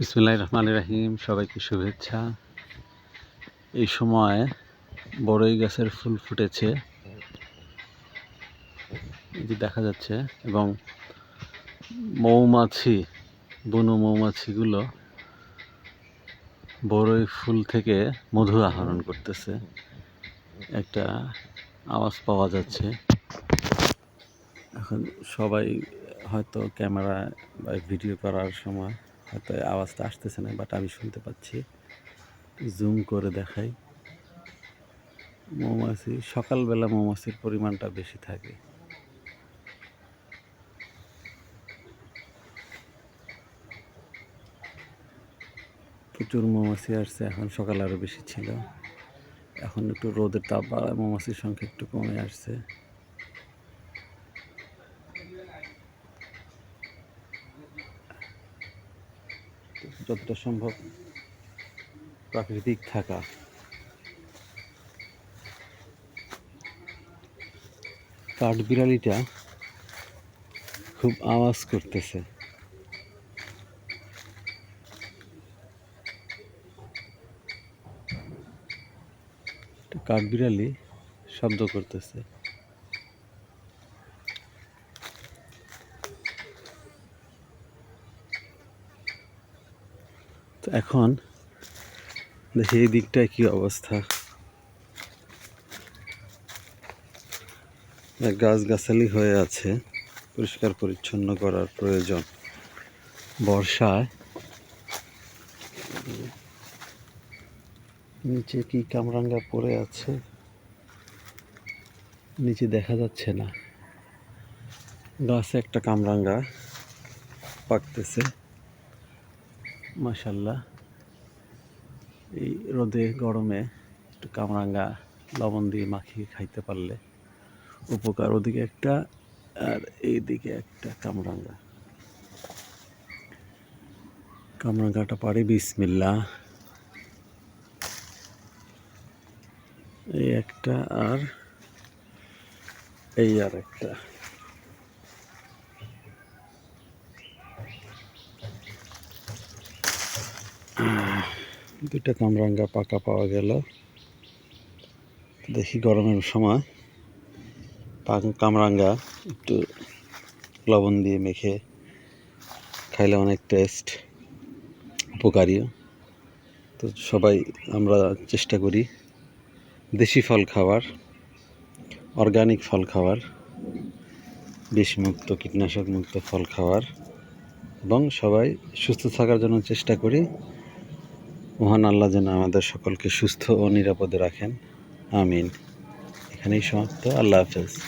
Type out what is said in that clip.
বিসমুল্লাহ রহমান রাহিম, সবাইকে শুভেচ্ছা। এই সময় বড়ই গাছের ফুল ফুটেছে। যে দেখা যাচ্ছে, এবং মৌমাছি, বনু মৌমাছিগুলো বড়ই ফুল থেকে মধু আহরণ করতেছে। একটা আওয়াজ পাওয়া যাচ্ছে। এখন সবাই হয়তো ক্যামেরা বা ভিডিও করার সময় হয়তো আওয়াজটা আসতেছে না বাট আমি শুনতে পাচ্ছি। জুম করে দেখাই। মৌমাছি, সকালবেলা মৌমাছির পরিমাণটা বেশি থাকে। প্রচুর মৌমাছি আসছে, এখন সকাল আরও বেশি ছিল। এখন একটু রোদের তাপ বাড়ায়, মৌমাছির সংখ্যা একটু কমে আসছে। যতটা সম্ভব প্রাকৃতিক থাকা। কাঠবিড়ালিটা খুব আওয়াজ করতেছে। কাঠবিড়ালি শব্দ করতেছে। তো এখন দেখি এই দিকটায় কি অবস্থা। গাছগাছালি হয়ে আছে, পরিষ্কার পরিচ্ছন্ন করার প্রয়োজন। বর্ষায় নিচে কি কামরাঙ্গা পড়ে আছে? নিচে দেখা যাচ্ছে না। গাছে একটা কামরাঙ্গা পাকতেছে। মাশাল্লাহ এই রোদে, গরমে একটু কামরাঙ্গা লবণ দিয়ে মাখিয়ে খাইতে পারলে উপকার। ওদিকে একটা আর এইদিকে একটা কামরাঙ্গা। কামরাঙ্গাটা পারি বিসমিল্লা এই একটা আর এই আর একটা। দুইটা কামরাঙ্গা পাকা পাওয়া গেল। দেখি গরমের সময়। পাক- কামরাঙ্গা একটু লবণ দিয়ে মেখে খাইলে অনেক টেস্ট, উপকারীও। তো সবাই আমরা চেষ্টা করি দেশি ফল খাওয়ার, অর্গানিক ফল খাওয়ার, বিষমুক্ত কীটনাশক মুক্ত ফল খাওয়ার এবং সবাই সুস্থ থাকার জন্য চেষ্টা করি মহান আল্লাহ যেন আমাদের সকলকে সুস্থ ও নিরাপদে রাখেন। আমিন। এখানেই সমাপ্ত। আল্লাহ হাফেজ।